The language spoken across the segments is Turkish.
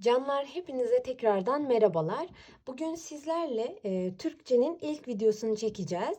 Canlar hepinize tekrardan merhabalar. Bugün sizlerle e, Türkçenin ilk videosunu çekeceğiz.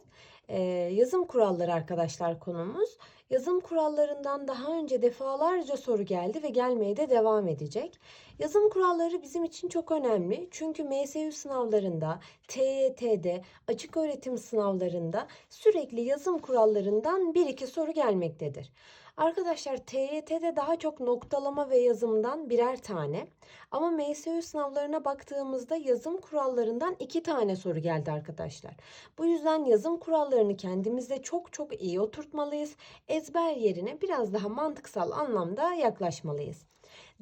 E, yazım kuralları arkadaşlar konumuz. Yazım kurallarından daha önce defalarca soru geldi ve gelmeye de devam edecek. Yazım kuralları bizim için çok önemli. Çünkü MSU sınavlarında, TYT'de, açık öğretim sınavlarında sürekli yazım kurallarından bir iki soru gelmektedir. Arkadaşlar TYT'de daha çok noktalama ve yazımdan birer tane. Ama MSU sınavlarına baktığımızda yazım kurallarından iki tane soru geldi arkadaşlar. Bu yüzden yazım kurallarını kendimizde çok çok iyi oturtmalıyız. Ezber yerine biraz daha mantıksal anlamda yaklaşmalıyız.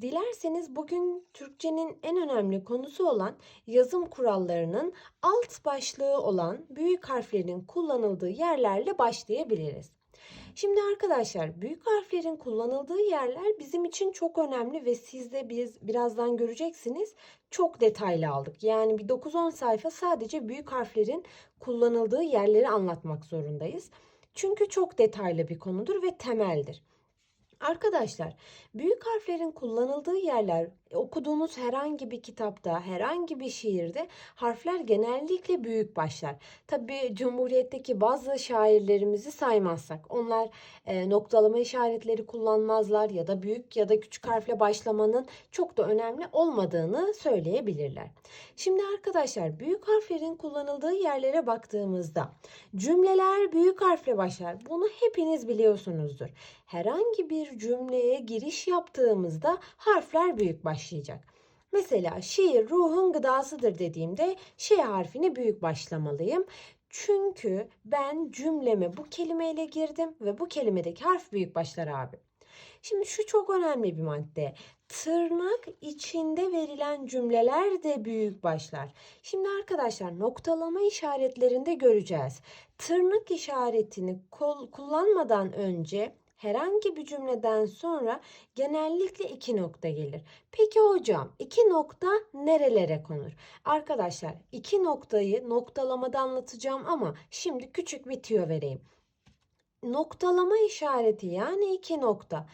Dilerseniz bugün Türkçenin en önemli konusu olan yazım kurallarının alt başlığı olan büyük harflerin kullanıldığı yerlerle başlayabiliriz. Şimdi arkadaşlar büyük harflerin kullanıldığı yerler bizim için çok önemli ve siz de biz birazdan göreceksiniz çok detaylı aldık. Yani bir 9-10 sayfa sadece büyük harflerin kullanıldığı yerleri anlatmak zorundayız. Çünkü çok detaylı bir konudur ve temeldir. Arkadaşlar, büyük harflerin kullanıldığı yerler okuduğunuz herhangi bir kitapta, herhangi bir şiirde harfler genellikle büyük başlar. Tabi Cumhuriyet'teki bazı şairlerimizi saymazsak onlar e, noktalama işaretleri kullanmazlar ya da büyük ya da küçük harfle başlamanın çok da önemli olmadığını söyleyebilirler. Şimdi arkadaşlar büyük harflerin kullanıldığı yerlere baktığımızda cümleler büyük harfle başlar. Bunu hepiniz biliyorsunuzdur. Herhangi bir cümleye giriş yaptığımızda harfler büyük başlayacak. Mesela şiir ruhun gıdasıdır dediğimde şey harfini büyük başlamalıyım. Çünkü ben cümleme bu kelimeyle girdim ve bu kelimedeki harf büyük başlar abi. Şimdi şu çok önemli bir madde. Tırnak içinde verilen cümleler de büyük başlar. Şimdi arkadaşlar noktalama işaretlerinde göreceğiz. Tırnak işaretini kullanmadan önce herhangi bir cümleden sonra genellikle iki nokta gelir. Peki hocam iki nokta nerelere konur? Arkadaşlar iki noktayı noktalamada anlatacağım ama şimdi küçük bir tüyo vereyim. Noktalama işareti yani iki nokta.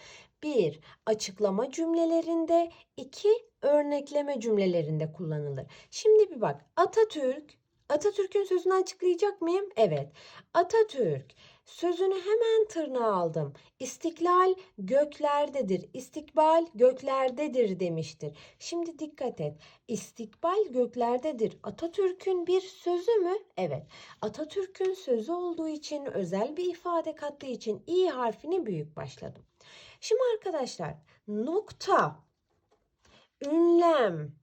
Bir açıklama cümlelerinde, iki örnekleme cümlelerinde kullanılır. Şimdi bir bak Atatürk Atatürk'ün sözünü açıklayacak mıyım? Evet. Atatürk Sözünü hemen tırnağa aldım. İstiklal göklerdedir. İstikbal göklerdedir demiştir. Şimdi dikkat et. İstikbal göklerdedir. Atatürk'ün bir sözü mü? Evet. Atatürk'ün sözü olduğu için özel bir ifade kattığı için i harfini büyük başladım. Şimdi arkadaşlar nokta, ünlem,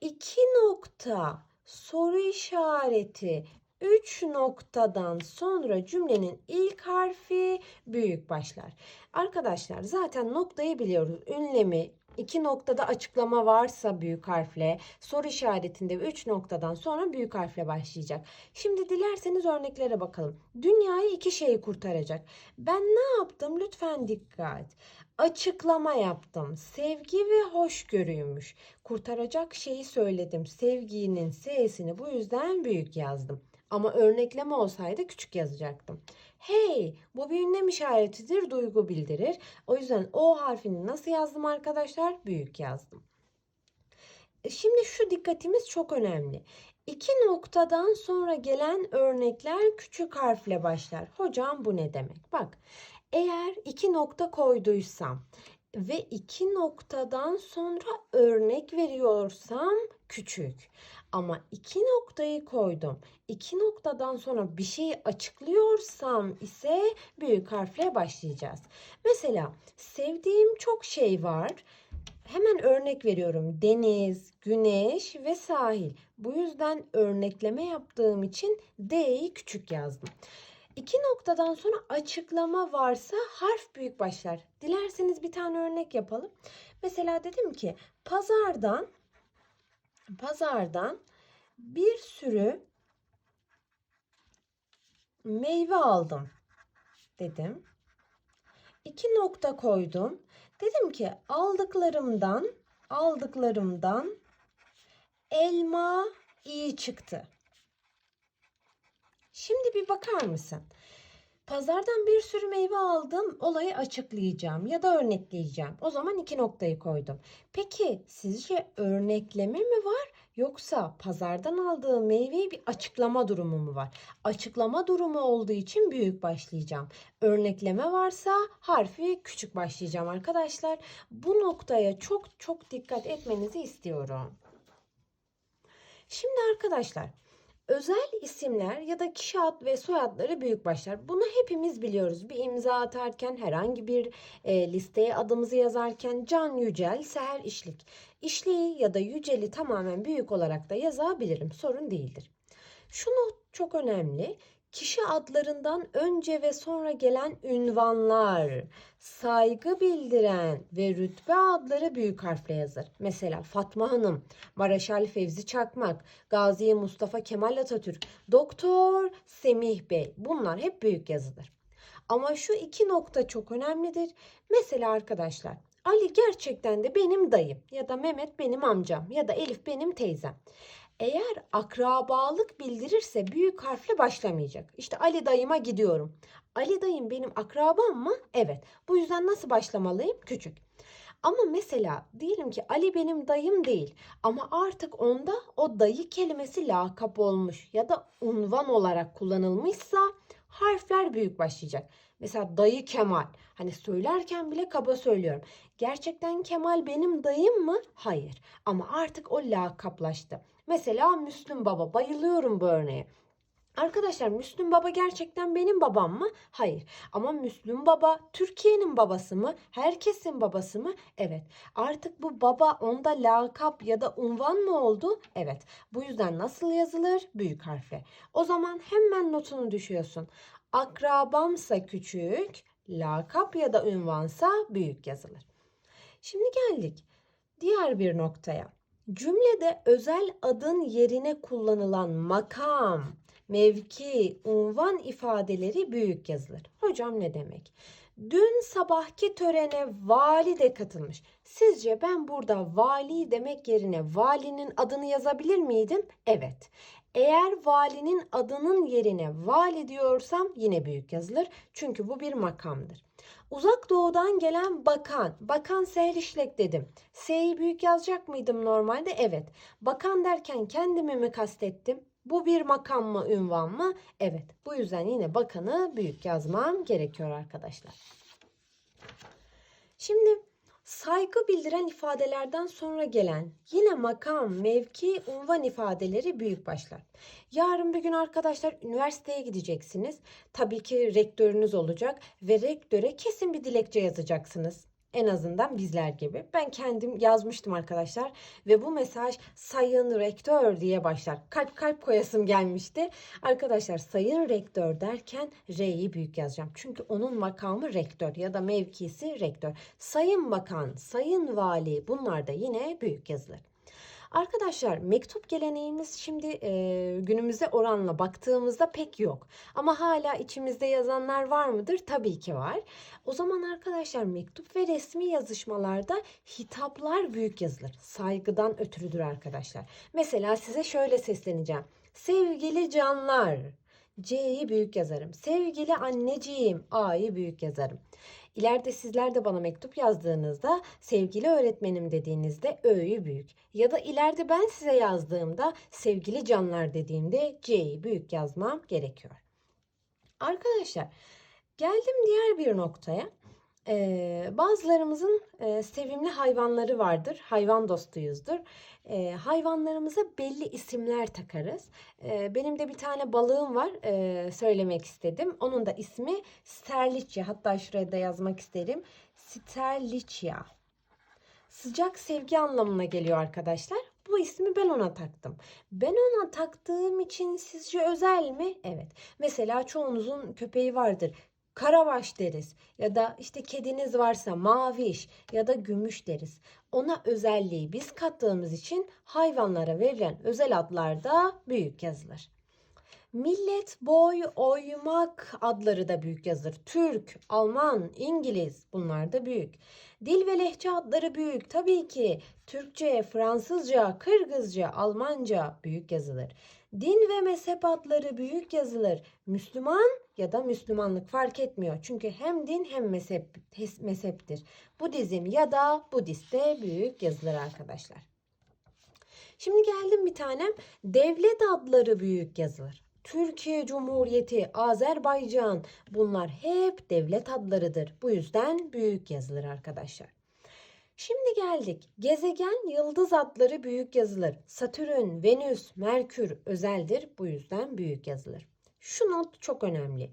iki nokta, soru işareti, 3 noktadan sonra cümlenin ilk harfi büyük başlar. Arkadaşlar zaten noktayı biliyoruz. Ünlemi iki noktada açıklama varsa büyük harfle, soru işaretinde 3 noktadan sonra büyük harfle başlayacak. Şimdi dilerseniz örneklere bakalım. Dünyayı iki şey kurtaracak. Ben ne yaptım? Lütfen dikkat. Açıklama yaptım. Sevgi ve hoşgörüymüş. Kurtaracak şeyi söyledim. Sevginin S'sini bu yüzden büyük yazdım. Ama örnekleme olsaydı küçük yazacaktım. Hey bu bir ünlem işaretidir duygu bildirir. O yüzden O harfini nasıl yazdım arkadaşlar? Büyük yazdım. E, şimdi şu dikkatimiz çok önemli. İki noktadan sonra gelen örnekler küçük harfle başlar. Hocam bu ne demek? Bak eğer iki nokta koyduysam ve iki noktadan sonra örnek veriyorsam küçük. Ama iki noktayı koydum. İki noktadan sonra bir şeyi açıklıyorsam ise büyük harfle başlayacağız. Mesela sevdiğim çok şey var. Hemen örnek veriyorum. Deniz, güneş ve sahil. Bu yüzden örnekleme yaptığım için D'yi küçük yazdım. İki noktadan sonra açıklama varsa harf büyük başlar. Dilerseniz bir tane örnek yapalım. Mesela dedim ki pazardan pazardan bir sürü meyve aldım dedim. İki nokta koydum. Dedim ki aldıklarımdan aldıklarımdan elma iyi çıktı. Şimdi bir bakar mısın? Pazardan bir sürü meyve aldım. Olayı açıklayacağım ya da örnekleyeceğim. O zaman iki noktayı koydum. Peki sizce örnekleme mi var yoksa pazardan aldığım meyveyi bir açıklama durumu mu var? Açıklama durumu olduğu için büyük başlayacağım. Örnekleme varsa harfi küçük başlayacağım arkadaşlar. Bu noktaya çok çok dikkat etmenizi istiyorum. Şimdi arkadaşlar özel isimler ya da kişi ad ve soyadları büyük başlar. Bunu hepimiz biliyoruz. Bir imza atarken, herhangi bir e, listeye adımızı yazarken Can Yücel, Seher İşlik. İşliği ya da Yücel'i tamamen büyük olarak da yazabilirim. Sorun değildir. Şu not çok önemli. Kişi adlarından önce ve sonra gelen ünvanlar, saygı bildiren ve rütbe adları büyük harfle yazır. Mesela Fatma Hanım, Maraşal Fevzi Çakmak, Gazi Mustafa Kemal Atatürk, Doktor Semih Bey bunlar hep büyük yazıdır. Ama şu iki nokta çok önemlidir. Mesela arkadaşlar Ali gerçekten de benim dayım ya da Mehmet benim amcam ya da Elif benim teyzem. Eğer akrabalık bildirirse büyük harfle başlamayacak. İşte Ali dayıma gidiyorum. Ali dayım benim akrabam mı? Evet. Bu yüzden nasıl başlamalıyım? Küçük. Ama mesela diyelim ki Ali benim dayım değil ama artık onda o dayı kelimesi lakap olmuş ya da unvan olarak kullanılmışsa harfler büyük başlayacak. Mesela dayı Kemal. Hani söylerken bile kaba söylüyorum. Gerçekten Kemal benim dayım mı? Hayır. Ama artık o lakaplaştı. Mesela Müslüm Baba. Bayılıyorum bu örneğe. Arkadaşlar Müslüm Baba gerçekten benim babam mı? Hayır. Ama Müslüm Baba Türkiye'nin babası mı? Herkesin babası mı? Evet. Artık bu baba onda lakap ya da unvan mı oldu? Evet. Bu yüzden nasıl yazılır? Büyük harfle. O zaman hemen notunu düşüyorsun. Akrabamsa küçük, lakap ya da ünvansa büyük yazılır. Şimdi geldik diğer bir noktaya. Cümlede özel adın yerine kullanılan makam, mevki, unvan ifadeleri büyük yazılır. Hocam ne demek? Dün sabahki törene vali de katılmış. Sizce ben burada vali demek yerine valinin adını yazabilir miydim? Evet. Eğer valinin adının yerine vali diyorsam yine büyük yazılır. Çünkü bu bir makamdır. Uzak doğudan gelen bakan. Bakan Seher İşlek dedim. S'yi büyük yazacak mıydım normalde? Evet. Bakan derken kendimi mi kastettim? Bu bir makam mı, ünvan mı? Evet. Bu yüzden yine bakanı büyük yazmam gerekiyor arkadaşlar. Şimdi saygı bildiren ifadelerden sonra gelen yine makam, mevki, unvan ifadeleri büyük başlar. Yarın bir gün arkadaşlar üniversiteye gideceksiniz. Tabii ki rektörünüz olacak ve rektöre kesin bir dilekçe yazacaksınız. En azından bizler gibi. Ben kendim yazmıştım arkadaşlar ve bu mesaj sayın rektör diye başlar. Kalp kalp koyasım gelmişti. Arkadaşlar sayın rektör derken R'yi büyük yazacağım. Çünkü onun makamı rektör ya da mevkisi rektör. Sayın bakan, sayın vali bunlar da yine büyük yazılır. Arkadaşlar mektup geleneğimiz şimdi e, günümüze oranla baktığımızda pek yok. Ama hala içimizde yazanlar var mıdır? Tabii ki var. O zaman arkadaşlar mektup ve resmi yazışmalarda hitaplar büyük yazılır. Saygıdan ötürüdür arkadaşlar. Mesela size şöyle sesleneceğim. Sevgili canlar. C'yi büyük yazarım. Sevgili anneciğim A'yı büyük yazarım. İleride sizler de bana mektup yazdığınızda sevgili öğretmenim dediğinizde Ö'yü büyük. Ya da ileride ben size yazdığımda sevgili canlar dediğimde C'yi büyük yazmam gerekiyor. Arkadaşlar geldim diğer bir noktaya. Ee, bazılarımızın e, sevimli hayvanları vardır. Hayvan dostuyuzdur. E, hayvanlarımıza belli isimler takarız. E, benim de bir tane balığım var. E, söylemek istedim. Onun da ismi Sterliçya. Hatta şuraya da yazmak isterim. Sterliçya. Sıcak sevgi anlamına geliyor arkadaşlar. Bu ismi ben ona taktım. Ben ona taktığım için sizce özel mi? Evet. Mesela çoğunuzun köpeği vardır. Karabaş deriz ya da işte kediniz varsa maviş ya da gümüş deriz. Ona özelliği biz kattığımız için hayvanlara verilen özel adlar da büyük yazılır. Millet, boy, oymak adları da büyük yazılır. Türk, Alman, İngiliz bunlar da büyük. Dil ve lehçe adları büyük. Tabii ki Türkçe, Fransızca, Kırgızca, Almanca büyük yazılır. Din ve mezhep adları büyük yazılır. Müslüman ya da Müslümanlık fark etmiyor. Çünkü hem din hem mezhep, mezheptir. Budizm ya da Budist'te büyük yazılır arkadaşlar. Şimdi geldim bir tanem. Devlet adları büyük yazılır. Türkiye Cumhuriyeti, Azerbaycan bunlar hep devlet adlarıdır. Bu yüzden büyük yazılır arkadaşlar. Şimdi geldik. Gezegen, yıldız adları büyük yazılır. Satürn, Venüs, Merkür özeldir. Bu yüzden büyük yazılır. Şu not çok önemli.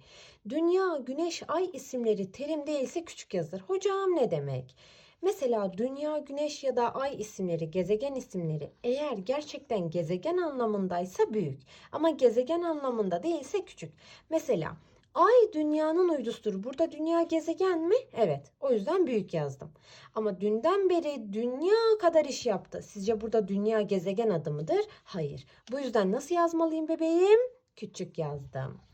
Dünya, Güneş, Ay isimleri terim değilse küçük yazılır. Hocam ne demek? Mesela dünya, güneş ya da ay isimleri, gezegen isimleri eğer gerçekten gezegen anlamındaysa büyük ama gezegen anlamında değilse küçük. Mesela ay dünyanın uydusudur. Burada dünya gezegen mi? Evet. O yüzden büyük yazdım. Ama dünden beri dünya kadar iş yaptı. Sizce burada dünya gezegen adı mıdır? Hayır. Bu yüzden nasıl yazmalıyım bebeğim? Küçük yazdım.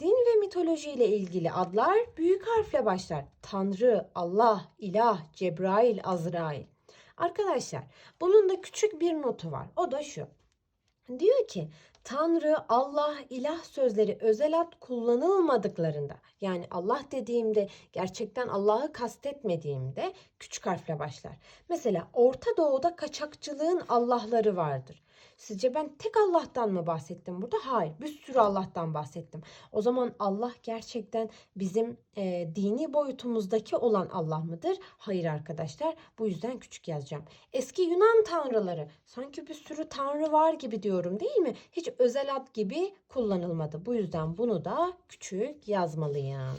Din ve mitoloji ile ilgili adlar büyük harfle başlar. Tanrı, Allah, ilah, Cebrail, Azrail. Arkadaşlar bunun da küçük bir notu var. O da şu. Diyor ki Tanrı, Allah, ilah sözleri özel ad kullanılmadıklarında yani Allah dediğimde gerçekten Allah'ı kastetmediğimde küçük harfle başlar. Mesela Orta Doğu'da kaçakçılığın Allah'ları vardır. Sizce ben tek Allah'tan mı bahsettim burada? Hayır, bir sürü Allah'tan bahsettim. O zaman Allah gerçekten bizim e, dini boyutumuzdaki olan Allah mıdır? Hayır arkadaşlar. Bu yüzden küçük yazacağım. Eski Yunan tanrıları. Sanki bir sürü tanrı var gibi diyorum değil mi? Hiç özel ad gibi kullanılmadı. Bu yüzden bunu da küçük yazmalıyım.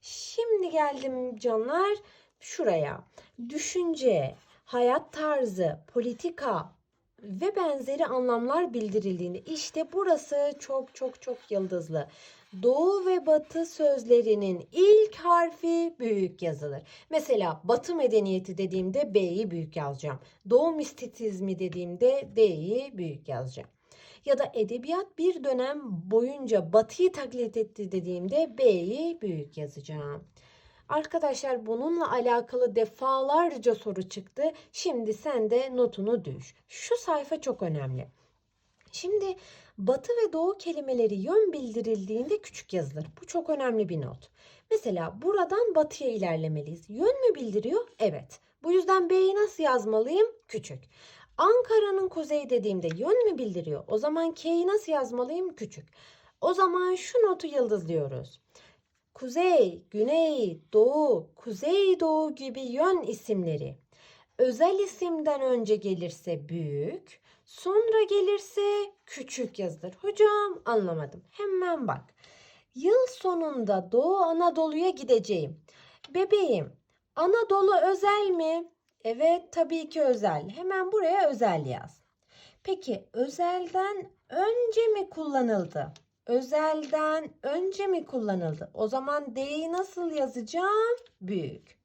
Şimdi geldim canlar şuraya. Düşünce, hayat tarzı, politika, ve benzeri anlamlar bildirildiğinde işte burası çok çok çok yıldızlı. Doğu ve batı sözlerinin ilk harfi büyük yazılır. Mesela batı medeniyeti dediğimde B'yi büyük yazacağım. Doğu mistisizmi dediğimde D'yi büyük yazacağım. Ya da edebiyat bir dönem boyunca batıyı taklit etti dediğimde B'yi büyük yazacağım. Arkadaşlar bununla alakalı defalarca soru çıktı. Şimdi sen de notunu düş. Şu sayfa çok önemli. Şimdi batı ve doğu kelimeleri yön bildirildiğinde küçük yazılır. Bu çok önemli bir not. Mesela buradan batıya ilerlemeliyiz. Yön mü bildiriyor? Evet. Bu yüzden B'yi nasıl yazmalıyım? Küçük. Ankara'nın kuzeyi dediğimde yön mü bildiriyor? O zaman K'yi nasıl yazmalıyım? Küçük. O zaman şu notu yıldızlıyoruz. Kuzey, güney, doğu, kuzeydoğu gibi yön isimleri özel isimden önce gelirse büyük, sonra gelirse küçük yazılır. Hocam anlamadım. Hemen bak. Yıl sonunda Doğu Anadolu'ya gideceğim. Bebeğim, Anadolu özel mi? Evet, tabii ki özel. Hemen buraya özel yaz. Peki özelden önce mi kullanıldı? özelden önce mi kullanıldı? O zaman D'yi nasıl yazacağım? Büyük.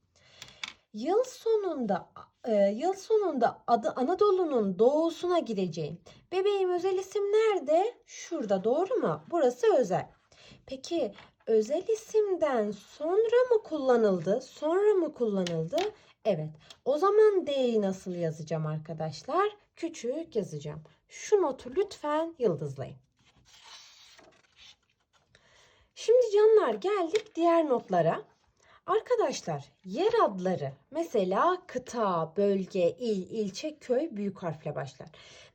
Yıl sonunda e, yıl sonunda adı Anadolu'nun doğusuna gideceğim. Bebeğim özel isim nerede? Şurada doğru mu? Burası özel. Peki özel isimden sonra mı kullanıldı? Sonra mı kullanıldı? Evet. O zaman D'yi nasıl yazacağım arkadaşlar? Küçük yazacağım. Şu notu lütfen yıldızlayın. Şimdi canlar geldik diğer notlara. Arkadaşlar yer adları mesela kıta, bölge, il, ilçe, köy büyük harfle başlar.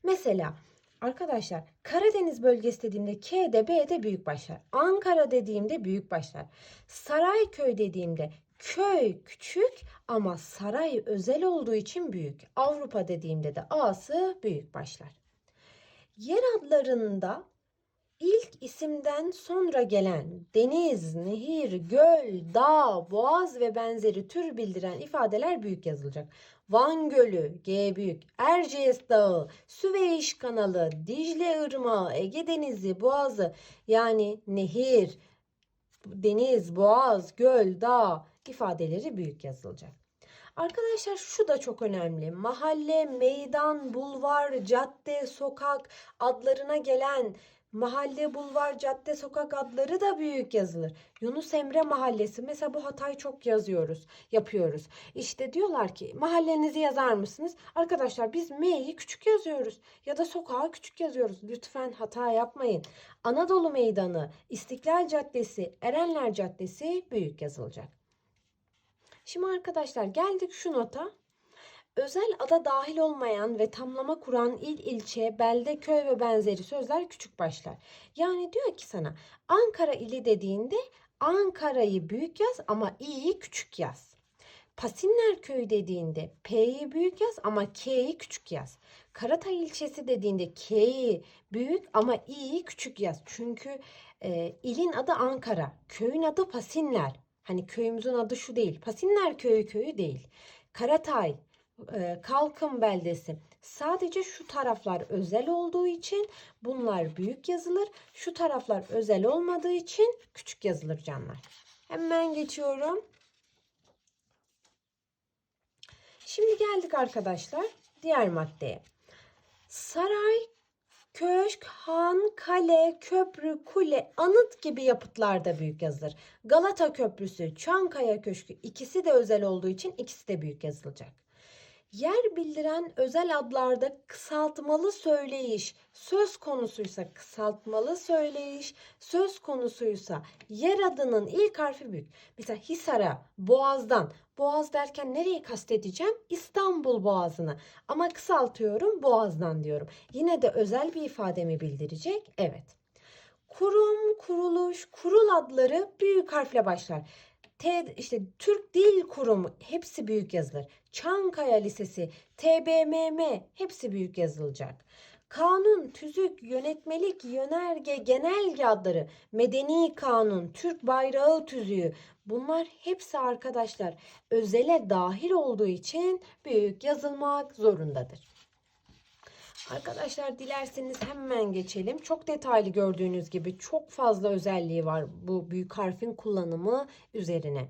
Mesela arkadaşlar Karadeniz bölgesi dediğimde K'de B'de büyük başlar. Ankara dediğimde büyük başlar. Sarayköy dediğimde köy küçük ama saray özel olduğu için büyük. Avrupa dediğimde de A'sı büyük başlar. Yer adlarında İlk isimden sonra gelen deniz, nehir, göl, dağ, boğaz ve benzeri tür bildiren ifadeler büyük yazılacak. Van Gölü, G büyük, Erciyes Dağı, Süveyş Kanalı, Dicle Irmağı, Ege Denizi, Boğazı yani nehir, deniz, boğaz, göl, dağ ifadeleri büyük yazılacak. Arkadaşlar şu da çok önemli. Mahalle, meydan, bulvar, cadde, sokak adlarına gelen Mahalle, bulvar, cadde, sokak adları da büyük yazılır. Yunus Emre Mahallesi. Mesela bu hatayı çok yazıyoruz, yapıyoruz. İşte diyorlar ki mahallenizi yazar mısınız? Arkadaşlar biz M'yi küçük yazıyoruz ya da sokağı küçük yazıyoruz. Lütfen hata yapmayın. Anadolu Meydanı, İstiklal Caddesi, Erenler Caddesi büyük yazılacak. Şimdi arkadaşlar geldik şu nota. Özel ada dahil olmayan ve tamlama kuran il, ilçe, belde, köy ve benzeri sözler küçük başlar. Yani diyor ki sana Ankara ili dediğinde Ankara'yı büyük yaz ama i'yi küçük yaz. Pasinler köyü dediğinde P'yi büyük yaz ama K'yi küçük yaz. Karatay ilçesi dediğinde K'yi büyük ama i'yi küçük yaz. Çünkü e, ilin adı Ankara, köyün adı Pasinler. Hani köyümüzün adı şu değil. Pasinler köyü köyü değil. Karatay, e, Kalkın beldesi. Sadece şu taraflar özel olduğu için bunlar büyük yazılır. Şu taraflar özel olmadığı için küçük yazılır canlar. Hemen geçiyorum. Şimdi geldik arkadaşlar diğer maddeye. Saray, köşk, han, kale, köprü, kule, anıt gibi yapıtlar da büyük yazılır. Galata Köprüsü, Çankaya Köşkü ikisi de özel olduğu için ikisi de büyük yazılacak. Yer bildiren özel adlarda kısaltmalı söyleyiş söz konusuysa kısaltmalı söyleyiş, söz konusuysa yer adının ilk harfi büyük. Mesela Hisar'a, Boğaz'dan. Boğaz derken nereyi kastedeceğim? İstanbul Boğazı'nı. Ama kısaltıyorum Boğaz'dan diyorum. Yine de özel bir ifademi bildirecek. Evet. Kurum, kuruluş, kurul adları büyük harfle başlar. T, işte Türk Dil Kurumu hepsi büyük yazılır. Çankaya Lisesi, TBMM hepsi büyük yazılacak. Kanun, tüzük, yönetmelik, yönerge, genelge adları, medeni kanun, Türk bayrağı tüzüğü bunlar hepsi arkadaşlar özele dahil olduğu için büyük yazılmak zorundadır. Arkadaşlar dilerseniz hemen geçelim. Çok detaylı gördüğünüz gibi çok fazla özelliği var bu büyük harfin kullanımı üzerine.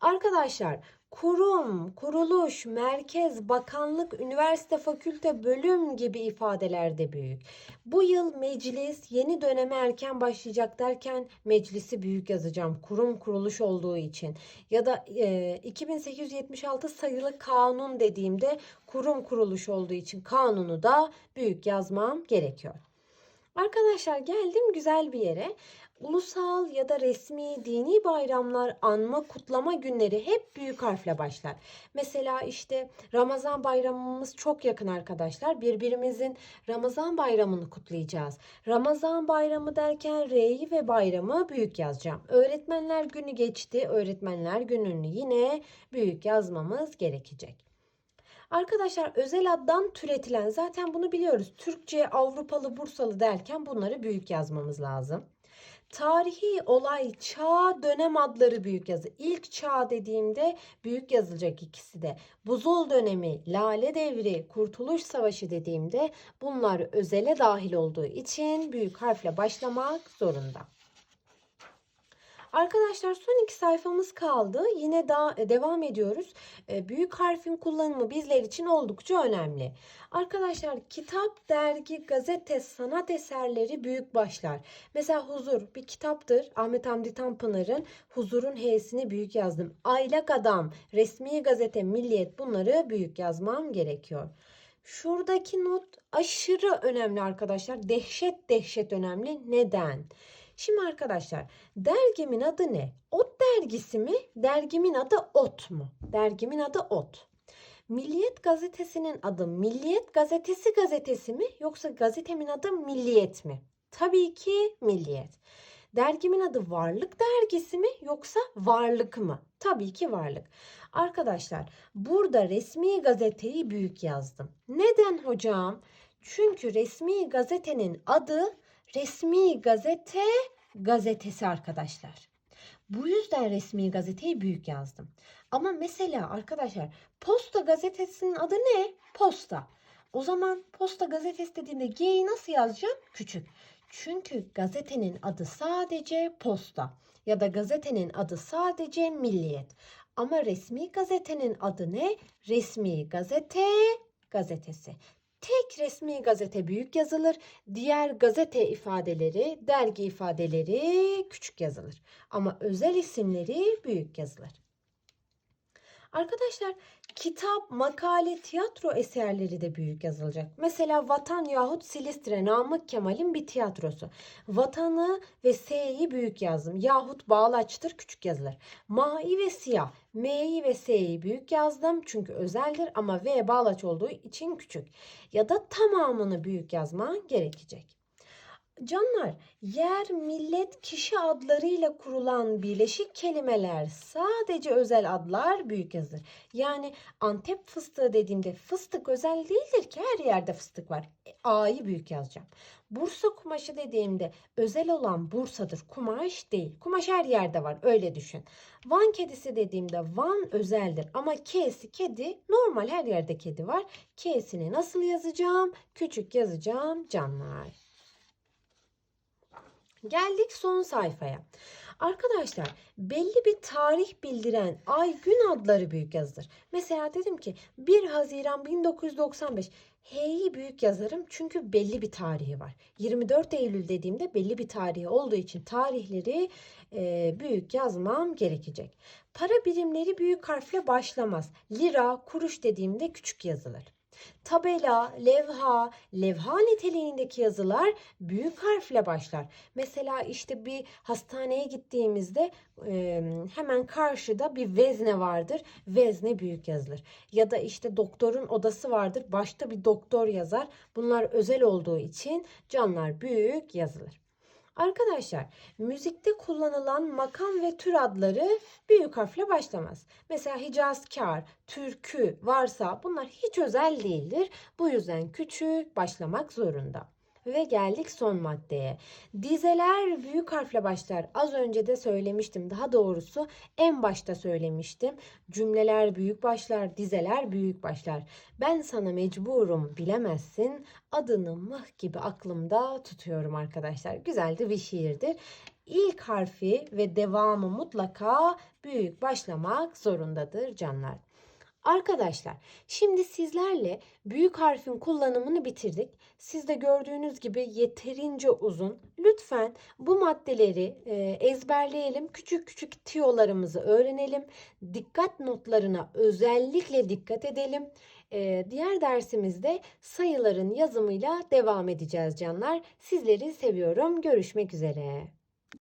Arkadaşlar kurum, kuruluş, merkez, bakanlık, üniversite, fakülte, bölüm gibi ifadeler de büyük. Bu yıl meclis yeni döneme erken başlayacak derken meclisi büyük yazacağım. Kurum kuruluş olduğu için. Ya da e, 2876 sayılı kanun dediğimde kurum kuruluş olduğu için kanunu da büyük yazmam gerekiyor. Arkadaşlar geldim güzel bir yere. Ulusal ya da resmi dini bayramlar, anma, kutlama günleri hep büyük harfle başlar. Mesela işte Ramazan bayramımız çok yakın arkadaşlar. Birbirimizin Ramazan bayramını kutlayacağız. Ramazan bayramı derken R'yi ve bayramı büyük yazacağım. Öğretmenler günü geçti. Öğretmenler gününü yine büyük yazmamız gerekecek. Arkadaşlar özel addan türetilen zaten bunu biliyoruz. Türkçe, Avrupalı, Bursalı derken bunları büyük yazmamız lazım. Tarihi olay, çağ, dönem adları büyük yazı. İlk çağ dediğimde büyük yazılacak ikisi de. Buzul dönemi, Lale Devri, Kurtuluş Savaşı dediğimde bunlar özele dahil olduğu için büyük harfle başlamak zorunda. Arkadaşlar son iki sayfamız kaldı. Yine daha devam ediyoruz. E, büyük harfin kullanımı bizler için oldukça önemli. Arkadaşlar kitap, dergi, gazete, sanat eserleri büyük başlar. Mesela Huzur bir kitaptır. Ahmet Hamdi Tanpınar'ın Huzur'un H'sini büyük yazdım. Aylak Adam, resmi gazete, milliyet bunları büyük yazmam gerekiyor. Şuradaki not aşırı önemli arkadaşlar. Dehşet dehşet önemli. Neden? Şimdi arkadaşlar dergimin adı ne? Ot dergisi mi? Dergimin adı Ot mu? Dergimin adı Ot. Milliyet gazetesinin adı Milliyet gazetesi gazetesi mi? Yoksa gazetemin adı Milliyet mi? Tabii ki Milliyet. Dergimin adı Varlık dergisi mi yoksa Varlık mı? Tabii ki Varlık. Arkadaşlar burada resmi gazeteyi büyük yazdım. Neden hocam? Çünkü resmi gazetenin adı resmi gazete gazetesi arkadaşlar. Bu yüzden resmi gazeteyi büyük yazdım. Ama mesela arkadaşlar Posta gazetesinin adı ne? Posta. O zaman Posta gazetesi dediğimde G'yi nasıl yazacağım? Küçük. Çünkü gazetenin adı sadece Posta ya da gazetenin adı sadece Milliyet. Ama resmi gazetenin adı ne? Resmi gazete gazetesi. Tek resmi gazete büyük yazılır. Diğer gazete ifadeleri, dergi ifadeleri küçük yazılır. Ama özel isimleri büyük yazılır. Arkadaşlar kitap, makale, tiyatro eserleri de büyük yazılacak. Mesela Vatan yahut Silistre Namık Kemal'in bir tiyatrosu. Vatanı ve S'yi büyük yazdım. Yahut bağlaçtır küçük yazılır. Ma'i ve siyah. M'yi ve S'yi büyük yazdım çünkü özeldir ama V bağlaç olduğu için küçük. Ya da tamamını büyük yazman gerekecek. Canlar, yer, millet, kişi adlarıyla kurulan birleşik kelimeler sadece özel adlar büyük yazılır. Yani Antep fıstığı dediğimde fıstık özel değildir ki her yerde fıstık var. E, A'yı büyük yazacağım. Bursa kumaşı dediğimde özel olan Bursa'dır, kumaş değil. Kumaş her yerde var, öyle düşün. Van kedisi dediğimde Van özeldir ama K'si kedi, normal her yerde kedi var. K'sini nasıl yazacağım? Küçük yazacağım canlar. Geldik son sayfaya. Arkadaşlar belli bir tarih bildiren ay gün adları büyük yazılır. Mesela dedim ki 1 Haziran 1995 H'yi büyük yazarım çünkü belli bir tarihi var. 24 Eylül dediğimde belli bir tarihi olduğu için tarihleri e, büyük yazmam gerekecek. Para birimleri büyük harfle başlamaz. Lira, kuruş dediğimde küçük yazılır. Tabela, levha, levha niteliğindeki yazılar büyük harfle başlar. Mesela işte bir hastaneye gittiğimizde hemen karşıda bir vezne vardır. Vezne büyük yazılır. Ya da işte doktorun odası vardır. Başta bir doktor yazar. Bunlar özel olduğu için canlar büyük yazılır. Arkadaşlar müzikte kullanılan makam ve tür adları büyük harfle başlamaz. Mesela hicazkar, türkü varsa bunlar hiç özel değildir. Bu yüzden küçük başlamak zorunda. Ve geldik son maddeye. Dizeler büyük harfle başlar. Az önce de söylemiştim. Daha doğrusu en başta söylemiştim. Cümleler büyük başlar, dizeler büyük başlar. Ben sana mecburum bilemezsin. Adını mıh gibi aklımda tutuyorum arkadaşlar. Güzel de bir şiirdir. İlk harfi ve devamı mutlaka büyük başlamak zorundadır canlar. Arkadaşlar, şimdi sizlerle büyük harfin kullanımını bitirdik. Siz de gördüğünüz gibi yeterince uzun. Lütfen bu maddeleri e, ezberleyelim. Küçük küçük tiyolarımızı öğrenelim. Dikkat notlarına özellikle dikkat edelim. E, diğer dersimizde sayıların yazımıyla devam edeceğiz canlar. Sizleri seviyorum. Görüşmek üzere.